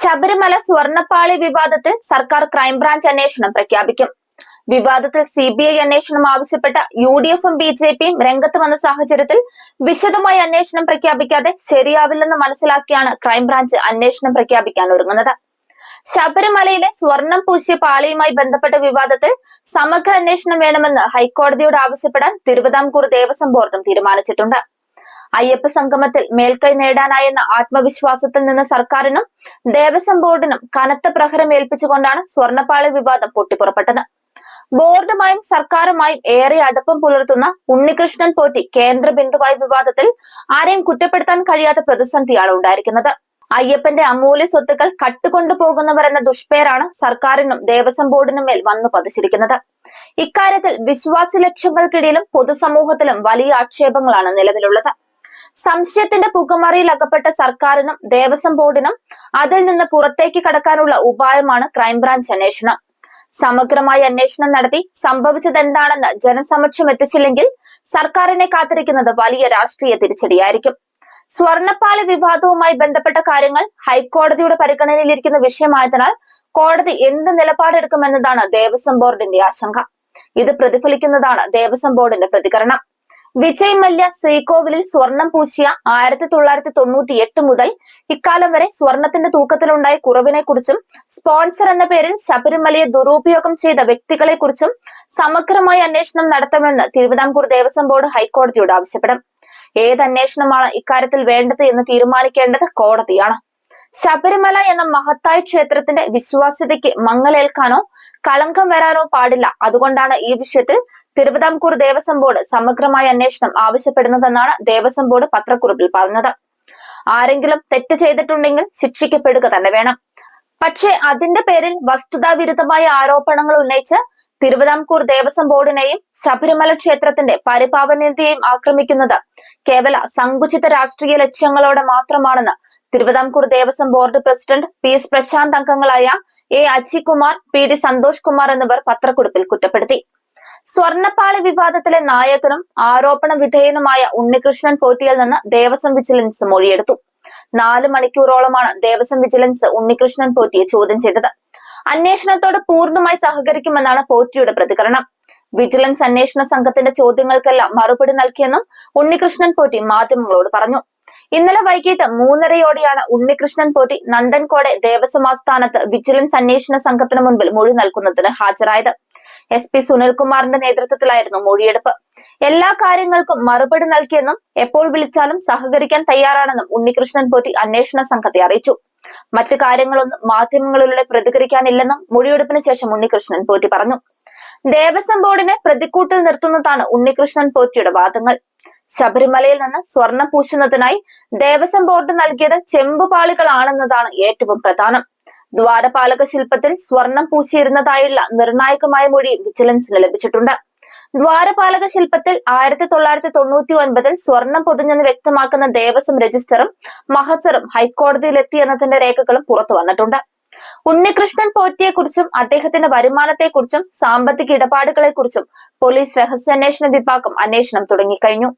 ശബരിമല സ്വർണപ്പാളി വിവാദത്തിൽ സർക്കാർ ക്രൈംബ്രാഞ്ച് അന്വേഷണം പ്രഖ്യാപിക്കും. വിവാദത്തിൽ സി ബി ഐ അന്വേഷണം ആവശ്യപ്പെട്ട യു ഡി എഫും ബി ജെ പിയും രംഗത്ത് വന്ന സാഹചര്യത്തിൽ വിശദമായ അന്വേഷണം പ്രഖ്യാപിക്കാതെ ശരിയാവില്ലെന്ന് മനസ്സിലാക്കിയാണ് ക്രൈംബ്രാഞ്ച് അന്വേഷണം പ്രഖ്യാപിക്കാൻ ഒരുങ്ങുന്നത്. ശബരിമലയിലെ സ്വർണം പൂശിയ പാളിയുമായി ബന്ധപ്പെട്ട വിവാദത്തിൽ സമഗ്ര അന്വേഷണം വേണമെന്ന് ഹൈക്കോടതിയോട് ആവശ്യപ്പെടാൻ തിരുവിതാംകൂർ ദേവസ്വം ബോർഡും തീരുമാനിച്ചിട്ടുണ്ട്. അയ്യപ്പ സംഗമത്തിൽ മേൽക്കൈ നേടാനായെന്ന ആത്മവിശ്വാസത്തിൽ നിന്ന് സർക്കാരിനും ദേവസ്വം ബോർഡിനും കനത്ത പ്രഹരം ഏൽപ്പിച്ചുകൊണ്ടാണ് സ്വർണപ്പാളി വിവാദം പൊട്ടിപ്പുറപ്പെട്ടത്. ബോർഡുമായും സർക്കാരുമായും ഏറെ അടുപ്പം പുലർത്തുന്ന ഉണ്ണികൃഷ്ണൻ പോറ്റി കേന്ദ്ര ബിന്ദുവായ വിവാദത്തിൽ ആരെയും കുറ്റപ്പെടുത്താൻ കഴിയാത്ത പ്രതിസന്ധിയാണ് ഉണ്ടായിരിക്കുന്നത്. അയ്യപ്പന്റെ അമൂല്യ സ്വത്തുക്കൾ കട്ടുകൊണ്ടു പോകുന്നവരെന്ന ദുഷ്പേരാണ് സർക്കാരിനും ദേവസ്വം ബോർഡിനും മേൽ വന്നു പതിച്ചിരിക്കുന്നത്. ഇക്കാര്യത്തിൽ വിശ്വാസ ലക്ഷ്യങ്ങൾക്കിടയിലും പൊതുസമൂഹത്തിലും വലിയ ആക്ഷേപങ്ങളാണ് നിലവിലുള്ളത്. സംശയത്തിന്റെ പുകമറയിൽ അകപ്പെട്ട സർക്കാരിനും ദേവസ്വം ബോർഡിനും അതിൽ നിന്ന് പുറത്തേക്ക് കടക്കാനുള്ള ഉപായമാണ് ക്രൈംബ്രാഞ്ച് അന്വേഷണം. സമഗ്രമായ അന്വേഷണം നടത്തി സംഭവിച്ചത് എന്താണെന്ന് ജനസമക്ഷം എത്തിച്ചില്ലെങ്കിൽ സർക്കാരിനെ കാത്തിരിക്കുന്നത് വലിയ രാഷ്ട്രീയ തിരിച്ചടിയായിരിക്കും. സ്വർണപ്പാളി വിവാദവുമായി ബന്ധപ്പെട്ട കാര്യങ്ങൾ ഹൈക്കോടതിയുടെ പരിഗണനയിലിരിക്കുന്ന വിഷയമായതിനാൽ കോടതി എന്ത് നിലപാടെടുക്കുമെന്നതാണ് ദേവസ്വം ബോർഡിന്റെ ആശങ്ക. ഇത് പ്രതിഫലിക്കുന്നതാണ് ദേവസ്വം ബോർഡിന്റെ പ്രതികരണം. വിജയ് മല്യ ശ്രീകോവിലിൽ സ്വർണം പൂശിയ ആയിരത്തി തൊള്ളായിരത്തി തൊണ്ണൂറ്റി എട്ട് മുതൽ ഇക്കാലം വരെ സ്വർണത്തിന്റെ തൂക്കത്തിലുണ്ടായ കുറവിനെ കുറിച്ചും സ്പോൺസർ എന്ന പേരിൽ ശബരിമലയെ ദുരുപയോഗം ചെയ്ത വ്യക്തികളെ കുറിച്ചും സമഗ്രമായ അന്വേഷണം നടത്തണമെന്ന് തിരുവിതാംകൂർ ദേവസ്വം ബോർഡ് ഹൈക്കോടതിയോട് ആവശ്യപ്പെടും. ഏത് അന്വേഷണമാണ് ഇക്കാര്യത്തിൽ വേണ്ടത് എന്ന് തീരുമാനിക്കേണ്ടത് കോടതിയാണ്. ശബരിമല എന്ന മഹത്തായ ക്ഷേത്രത്തിന്റെ വിശ്വാസ്യതയ്ക്ക് മങ്ങലേൽക്കാനോ കളങ്കം വരാനോ പാടില്ല. അതുകൊണ്ടാണ് ഈ വിഷയത്തിൽ തിരുവിതാംകൂർ ദേവസ്വം ബോർഡ് സമഗ്രമായ അന്വേഷണം ആവശ്യപ്പെടുന്നതെന്നാണ് ദേവസ്വം ബോർഡ് പത്രക്കുറിപ്പിൽ പറഞ്ഞത്. ആരെങ്കിലും തെറ്റ് ചെയ്തിട്ടുണ്ടെങ്കിൽ ശിക്ഷിക്കപ്പെടുക തന്നെ വേണം. പക്ഷേ അതിന്റെ പേരിൽ വസ്തുതാവിരുദ്ധമായ ആരോപണങ്ങൾ ഉന്നയിച്ച് തിരുവിതാംകൂർ ദേവസ്വം ബോർഡിനെയും ശബരിമല ക്ഷേത്രത്തിന്റെ പരിപാവനതയെയും ആക്രമിക്കുന്നത് കേവല സങ്കുചിത രാഷ്ട്രീയ ലക്ഷ്യങ്ങളോടെ മാത്രമാണെന്ന് Thiruvithamkoor Devaswom board president P S Prashanth അംഗങ്ങളായ A Ajikumar P D Santhosh Kumar എന്നിവർ പത്രക്കുറിപ്പിൽ കുറ്റപ്പെടുത്തി. സ്വർണപ്പാളി വിവാദത്തിലെ നായകനും ആരോപണ വിധേയനുമായ ഉണ്ണികൃഷ്ണൻ പോറ്റിയിൽ നിന്ന് ദേവസ്വം വിജിലൻസ് മൊഴിയെടുത്തു. നാല് മണിക്കൂറോളമാണ് ദേവസ്വം വിജിലൻസ് ഉണ്ണികൃഷ്ണൻ പോറ്റിയെ ചോദ്യം ചെയ്തത്. അന്വേഷണത്തോട് പൂർണമായി സഹകരിക്കുമെന്നാണ് പോറ്റിയുടെ പ്രതികരണം. വിജിലൻസ് അന്വേഷണ സംഘത്തിന്റെ ചോദ്യങ്ങൾക്കെല്ലാം മറുപടി നൽകിയെന്നും ഉണ്ണികൃഷ്ണൻ പോറ്റി മാധ്യമങ്ങളോട് പറഞ്ഞു. ഇന്നലെ വൈകിട്ട് മൂന്നരയോടെയാണ് ഉണ്ണികൃഷ്ണൻ പോറ്റി നന്ദൻകോടെ ദേവസ്വം ആസ്ഥാനത്ത് വിജിലൻസ് അന്വേഷണ സംഘത്തിന് മുൻപിൽ മൊഴി നൽകുന്നതിന് ഹാജരായത്. എസ് പി സുനിൽകുമാറിന്റെ നേതൃത്വത്തിലായിരുന്നു മൊഴിയെടുപ്പ്. എല്ലാ കാര്യങ്ങൾക്കും മറുപടി നൽകിയെന്നും എപ്പോൾ വിളിച്ചാലും സഹകരിക്കാൻ തയ്യാറാണെന്നും ഉണ്ണികൃഷ്ണൻ പോറ്റി അന്വേഷണ സംഘത്തെ അറിയിച്ചു. മറ്റു കാര്യങ്ങളൊന്നും മാധ്യമങ്ങളിലൂടെ പ്രതികരിക്കാനില്ലെന്നും മൊഴിയെടുപ്പിന് ശേഷം ഉണ്ണികൃഷ്ണൻ പോറ്റി പറഞ്ഞു. ദേവസ്വം ബോർഡിനെ പ്രതിക്കൂട്ടിൽ നിർത്തുന്നതാണ് ഉണ്ണികൃഷ്ണൻ പോറ്റിയുടെ വാദങ്ങൾ. ശബരിമലയിൽ നിന്ന് സ്വർണം പൂശുന്നതിനായി ദേവസ്വം ബോർഡ് നൽകിയത് ചെമ്പുപാളികളാണെന്നതാണ് ഏറ്റവും പ്രധാനം. ദ്വാരപാലക ശില്പത്തിൽ സ്വർണം പൂശിയിരുന്നതായുള്ള നിർണായകമായ മൊഴി വിജിലൻസിന് ലഭിച്ചിട്ടുണ്ട്. ദ്വാരപാലക ശില്പത്തിൽ ആയിരത്തി തൊള്ളായിരത്തി തൊണ്ണൂറ്റി ഒൻപതിൽ സ്വർണം പൊതിഞ്ഞെന്ന് വ്യക്തമാക്കുന്ന ദേവസ്വം രജിസ്റ്ററും മഹസറും ഹൈക്കോടതിയിലെത്തി എന്നതിന്റെ രേഖകളും പുറത്തു വന്നിട്ടുണ്ട്. ഉണ്ണികൃഷ്ണൻ പോറ്റിയെക്കുറിച്ചും അദ്ദേഹത്തിന്റെ വരുമാനത്തെക്കുറിച്ചും സാമ്പത്തിക ഇടപാടുകളെക്കുറിച്ചും പോലീസ് രഹസ്യാന്വേഷണ വിഭാഗം അന്വേഷണം തുടങ്ങിക്കഴിഞ്ഞു.